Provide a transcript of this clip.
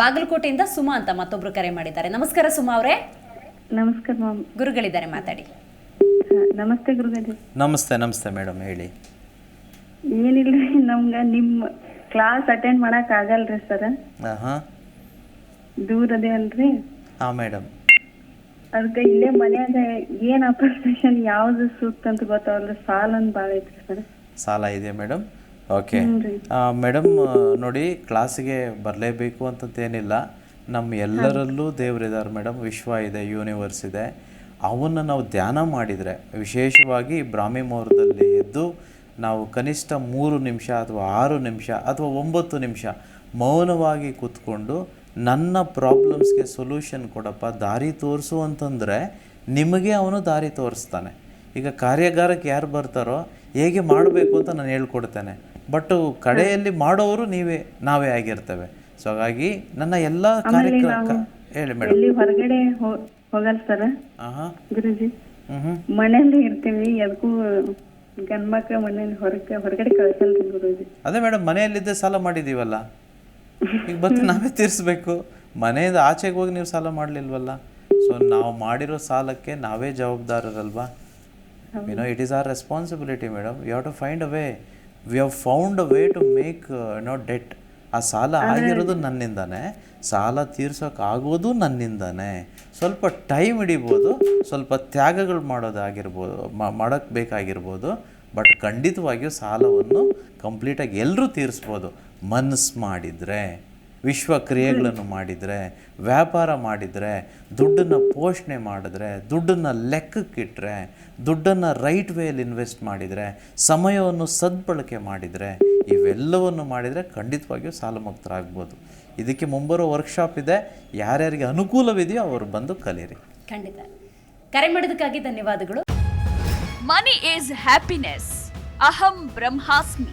ಬಾಗಲಕೋಟೆಯಿಂದ ಸುಮಾ ಅಂತ ಮತ್ತೊಬ್ರು ಕರೆ ಮಾಡಿದ್ದಾರೆ. ನಮಸ್ಕಾರ ಸುಮಾ ಅವರೇ. ನಮಸ್ಕಾರ ಮ್ಯಾಮ್. ಗುರುಗಳಿದ್ದಾರೆ ಮಾತಾಡಿ. ನಮಸ್ತೆ ಗುರುಗಳೇ. ನಮಸ್ತೆ ನಮಸ್ತೆ ಮೇಡಮ್ ಹೇಳಿ. ಏನಿಲ್ರಿ ನಮ್ಗ ನಿಮ್ಮ ಕ್ಲಾಸ್ ಅಟೆಂಡ್ ಮಾಡಕ್ ಆಗಲ್ರಿ ಸರ್. ಹಾಂ ದೂರ ಅದೇ ಅಲ್ರಿ? ಹಾಂ ಮೇಡಮ್. ಅದಕ್ಕೆ ಇಲ್ಲೇ ಮನ್ಯಾಗ ಏನ್ ಅಪ್ಲಿಕೇಶನ್ ಯಾವ್ದು ಸೂಕ್ತ ಅಂತ ಗೊತ್ತಾವಲ್ರಿ? ಸಾಲ ಅಂತ ಭಾಳ ಐತ್ರಿ ಸರ್. ಸಾಲ ಇದೆಯಾ ಮೇಡಮ್? ಓಕೆ. ಮೇಡಮ್ ನೋಡಿ ಕ್ಲಾಸಿಗೆ ಬರಲೇಬೇಕು ಅಂತಂತೇನಿಲ್ಲ. ನಮ್ಮ ಎಲ್ಲರಲ್ಲೂ ದೇವರಿದ್ದಾರೆ ಮೇಡಮ್ ವಿಶ್ವ ಇದೆ ಯೂನಿವರ್ಸ್ ಇದೆ. ಅವನ್ನು ನಾವು ಧ್ಯಾನ ಮಾಡಿದರೆ ವಿಶೇಷವಾಗಿ ಬ್ರಾಹ್ಮಿ ಮುಹೂರ್ತದಲ್ಲಿ ಎದ್ದು ನಾವು ಕನಿಷ್ಠ ಮೂರು ನಿಮಿಷ ಅಥವಾ ಆರು ನಿಮಿಷ ಅಥವಾ ಒಂಬತ್ತು ನಿಮಿಷ ಮೌನವಾಗಿ ಕೂತ್ಕೊಂಡು ನನ್ನ ಪ್ರಾಬ್ಲಮ್ಸ್ಗೆ ಸೊಲ್ಯೂಷನ್ ಕೊಡಪ್ಪ ದಾರಿ ತೋರಿಸು ಅಂತಂದರೆ ನಿಮಗೆ ಅವನು ದಾರಿ ತೋರಿಸ್ತಾನೆ. ಈಗ ಕಾರ್ಯಾಗಾರಕ್ಕೆ ಯಾರು ಬರ್ತಾರೋ ಹೇಗೆ ಮಾಡಬೇಕು ಅಂತ ನಾನು ಹೇಳ್ಕೊಡ್ತೇನೆ. ಬಟ್ ಕಡೆಯಲ್ಲಿ ಮಾಡೋರು ನೀವೇ ನಾವೇ ಆಗಿರ್ತೇವೆ. ಸೊ ಹಾಗಾಗಿ ನನ್ನ ಎಲ್ಲ ಕಾರ್ಯಕ್ರಮ ಹೇಳಿ ಮೇಡಮ್. ಎಲ್ಲಿ ಹೊರಗಡೆ ಹೋಗಲ್ಲ ಸರ್ ಗುರುಜಿ ಮನೆಯಲ್ಲಿ ಇರ್ತೀವಿ ಎದಕ್ಕೂ ಗಂಡ್ಮಕ್ಳ ಮನೇಲಿ ಹೊರಗೆ ಹೊರಗಡೆ ಕಳ್ಸಲ್ರಿ ಗುರುಜಿ. ಅದೇ ಮೇಡಮ್ ಮನೆಯಲ್ಲಿದ್ದೇ ಸಾಲ ಮಾಡಿದೀವಲ್ಲ? ಈಗ ಬಂದು ನಾವೇ ತೀರಿಸ್ಬೇಕು. ಮನೆಯಿಂದ ಆಚೆಗೆ ಹೋಗಿ ನೀವು ಸಾಲ ಮಾಡಲಿಲ್ವಲ್ಲ? ಸೊ ನಾವು ಮಾಡಿರೋ ಸಾಲಕ್ಕೆ ನಾವೇ ಜವಾಬ್ದಾರರಲ್ವಾ? You know it is our responsibility madam. You have to find a way we have found a way to make no debt ಆ ಸಾಲ ಆಗಿರೋದು ನನ್ನಿಂದಾನೆ. ಸಾಲ ತೀರ್ಸೋಕ್ಕಾಗೋದು ನನ್ನಿಂದಾನೆ. ಸ್ವಲ್ಪ ಟೈಮ್ ಹಿಡಿಬೋದು ಸ್ವಲ್ಪ ತ್ಯಾಗಗಳು ಮಾಡೋದಾಗಿರ್ಬೋದು ಮಾಡೋಕ್ಕೆ ಬೇಕಾಗಿರ್ಬೋದು ಬಟ್ ಖಂಡಿತವಾಗಿಯೂ ಸಾಲವನ್ನು ಕಂಪ್ಲೀಟಾಗಿ ಎಲ್ಲರೂ ತೀರಿಸ್ಬೋದು. ಮನಸ್ಸು ಮಾಡಿದರೆ. ವಿಶ್ವ ಕ್ರಿಯೆಗಳನ್ನು ಮಾಡಿದರೆ ವ್ಯಾಪಾರ ಮಾಡಿದರೆ ದುಡ್ಡನ್ನು ಪೋಷಣೆ ಮಾಡಿದ್ರೆ ದುಡ್ಡನ್ನು ಲೆಕ್ಕಕ್ಕಿಟ್ಟರೆ ದುಡ್ಡನ್ನು ರೈಟ್ ವೇಯಲ್ಲಿ ಇನ್ವೆಸ್ಟ್ ಮಾಡಿದರೆ ಸಮಯವನ್ನು ಸದ್ಬಳಕೆ ಮಾಡಿದರೆ ಇವೆಲ್ಲವನ್ನು ಮಾಡಿದರೆ ಖಂಡಿತವಾಗಿಯೂ ಸಾಲಮುಕ್ತರಾಗ್ಬೋದು. ಇದಕ್ಕೆ ಮುಂಬರೋ ವರ್ಕ್ಶಾಪ್ ಇದೆ. ಯಾರ್ಯಾರಿಗೆ ಅನುಕೂಲವಿದೆಯೋ ಅವರು ಬಂದು ಕಲೀರಿ ಖಂಡಿತ. ಕರೆ ಮಾಡಿದಕ್ಕಾಗಿ ಧನ್ಯವಾದಗಳು. ಮನಿ ಈಸ್ ಹ್ಯಾಪಿನೆಸ್ ಅಹಂ ಬ್ರಹ್ಮಾಸ್ಮಿ